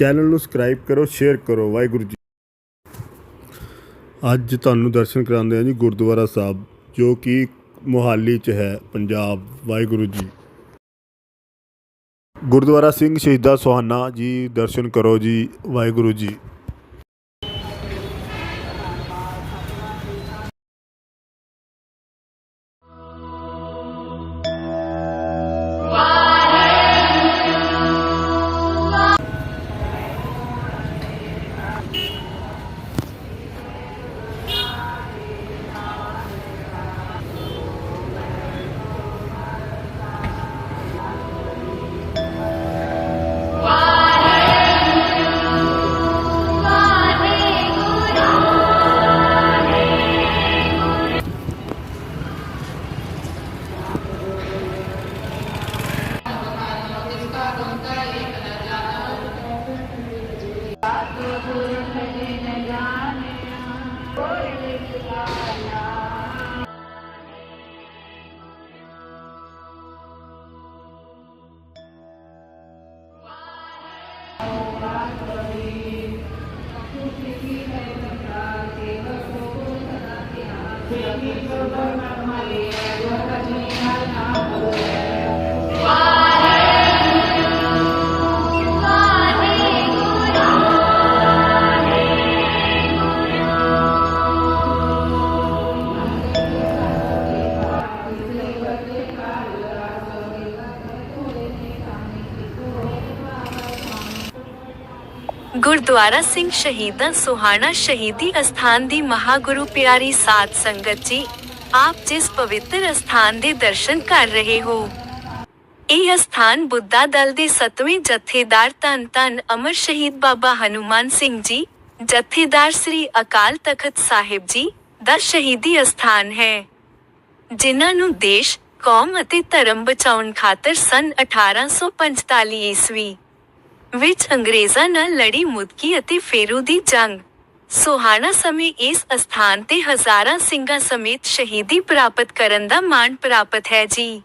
Channel ਨੂੰ subscribe ਕਰੋ, share ਕਰੋ। ਵਾਹਿਗੁਰੂ ਜੀ ਅੱਜ ਤੁਹਾਨੂੰ ਦਰਸ਼ਨ ਕਰਾਉਂਦੇ ਹਾਂ ਜੀ ਗੁਰਦੁਆਰਾ ਸਾਹਿਬ, ਜੋ ਕਿ ਮੋਹਾਲੀ 'ਚ ਹੈ, ਪੰਜਾਬ। ਵਾਹਿਗੁਰੂ ਜੀ। ਗੁਰਦੁਆਰਾ ਸਿੰਘ ਸ਼ਹੀਦਾ ਸੁਹਾਨਾ ਜੀ, ਦਰਸ਼ਨ ਕਰੋ ਜੀ। ਵਾਹਿਗੁਰੂ ਜੀ। Thank you. ਗੁਰਦੁਆਰਾ ਸਿੰਘ ਸ਼ਹੀਦਾਂ ਸੁਹਾਣਾ ਸ਼ਹੀਦੀ ਅਸਥਾਨ ਦੀ ਮਹਾਗੁਰੂ ਪਿਆਰੀ ਸਾਧ ਸੰਗਤ ਜੀ, ਆਪ ਜਿਸ ਪਵਿੱਤਰ ਅਸਥਾਨ ਦੇ ਦਰਸ਼ਨ ਕਰ ਰਹੇ ਹੋ। ਇਹ ਅਸਥਾਨ ਬੁੱਧਾ ਦਲ ਦੇ ਸਤਵੇਂ ਜਥੇਦਾਰ ਧੰਨ ਧੰਨ ਅਮਰ ਸ਼ਹੀਦ ਬਾਬਾ ਹਨੂਮਾਨ ਸਿੰਘ ਜੀ, ਜਥੇਦਾਰ ਸ੍ਰੀ ਅਕਾਲ ਤਖਤ ਸਾਹਿਬ ਜੀ ਦਾ ਸ਼ਹੀਦੀ ਅਸਥਾਨ ਹੈ। ਜਿਨ੍ਹਾਂ ਨੂੰ ਦੇਸ਼, ਕੌਮ ਅਤੇ ਧਰਮ ਬਚਾਉਣ ਖਾਤਰ ਸਨ 1845 ਈਸਵੀ ਵਿੱਚ ਅੰਗਰੇਜ਼ਾਂ ਨਾਲ ਲੜੀ ਮੁਦਕੀ ਅਤੇ ਫੇਰੂ ਦੀ ਜੰਗ। ਸੋਹਾਣਾ ਸਮੇਂ ਇਸ ਅਸਥਾਨ ਤੇ ਹਜ਼ਾਰਾਂ ਸਿੰਘਾਂ ਸਮੇਤ ਸ਼ਹੀਦੀ ਪ੍ਰਾਪਤ ਕਰਨ ਦਾ ਮਾਣ ਪ੍ਰਾਪਤ ਹੈ ਜੀ।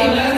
Amen.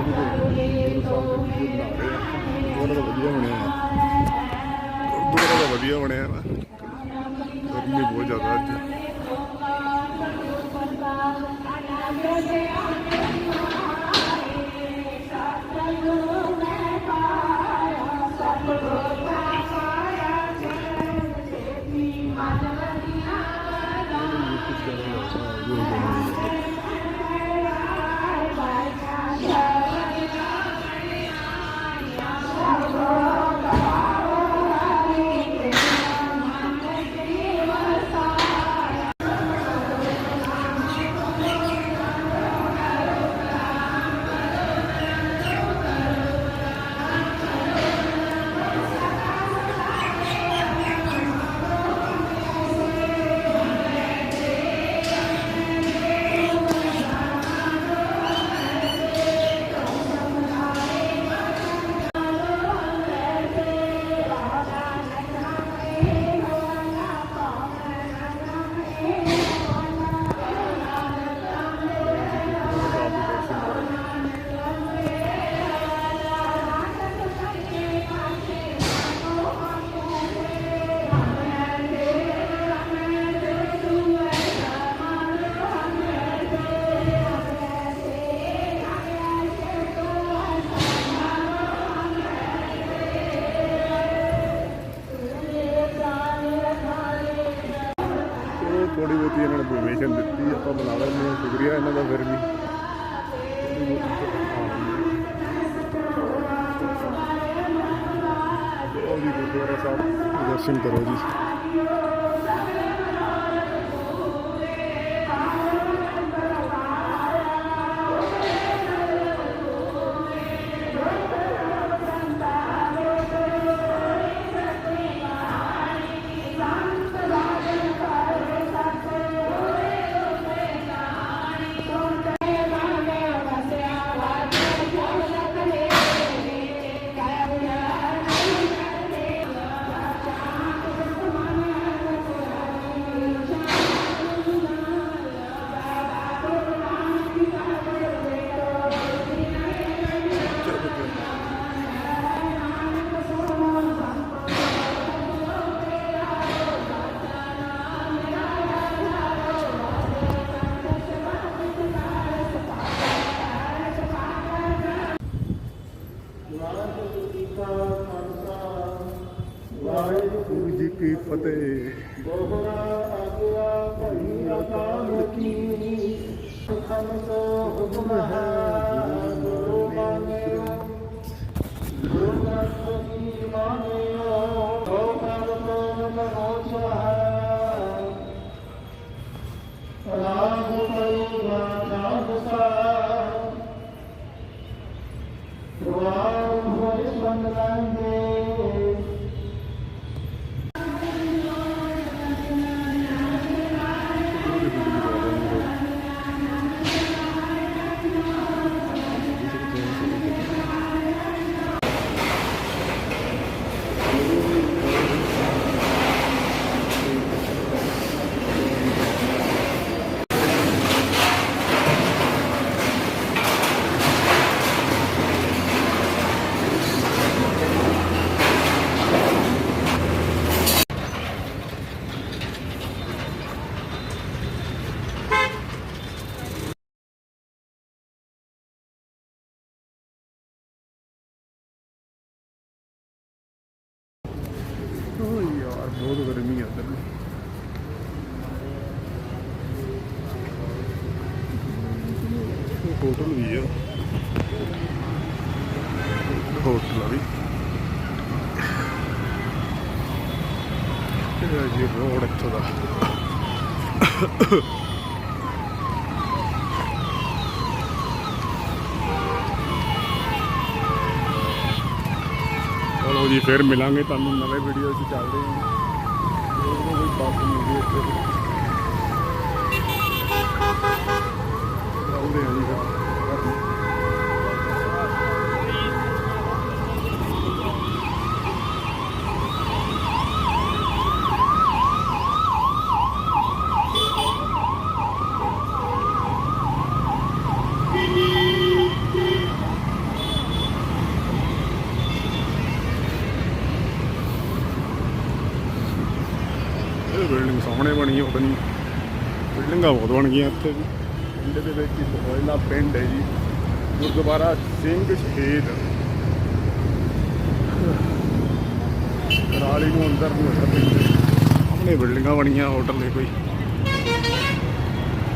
ਜੋ ਵੀ ਗੁਰੂ ਸਾਹਿਬ ਦੇ ਵੀਡੀਓ ਬਣਾ ਰਹੇ ਆ ਉਹਨਾਂ ਦਾ ਵਧੀਆ ਬਣਿਆ। ਹੈ ਗੁਰਦੁਆਰਾ ਦਾ ਵਧੀਆ ਬਣਿਆ ਹੈ ਗਰਮੀ ਬਹੁਤ ਜ਼ਿਆਦਾ ਅੱਜ। ਟਾਈਮ ਦਿੱਤੀ ਆਪਾਂ ਬਣਾ ਲੈਂਦੇ ਹਾਂ, ਸ਼ੁਕਰੀਆ ਇਹਨਾਂ ਦਾ ਫਿਰ ਵੀ। ਗੁਰਦੁਆਰਾ ਸਾਹਿਬ, ਦਰਸ਼ਨ ਕਰੋ ਜੀ। حمزة ਬਹੁਤ ਗਰਮੀ ਆ ਇੱਧਰ ਵੀ ਹੋਟਲ ਵੀ ਆ ਹੋਟਲ ਆ ਵੀ ਇਹ ਜੀ ਰੋਡ ਇੱਥੋਂ ਦਾ ਚਲੋ ਜੀ ਫਿਰ ਮਿਲਾਂਗੇ ਤੁਹਾਨੂੰ ਨਵੇਂ ਵੀਡੀਓ 'ਚ ਚੱਲਦੇ ਹਾਂ போய் பார்க்க முடியாது அவங்க ਬਿਲਡਿੰਗ ਸਾਹਮਣੇ ਬਣੀ ਹੈ ਪਤਾ ਬਿਲਡਿੰਗਾਂ ਬਹੁਤ ਬਣ ਗਈਆਂ ਇੱਥੇ ਵੀ। ਪਿੰਡ ਦੇ ਵਿੱਚ ਹੀ ਸੋਇਲਾ ਪਿੰਡ ਹੈ ਜੀ, ਗੁਰਦੁਆਰਾ ਸਿੰਘ ਸ਼ਹੀਦ। ਰਾਲੀ ਨੂੰ ਅੰਦਰ ਨੂੰ ਸਾਹਮਣੇ ਬਿਲਡਿੰਗਾਂ ਬਣੀਆਂ ਹੋਟਲ ਦੇ ਕੋਈ।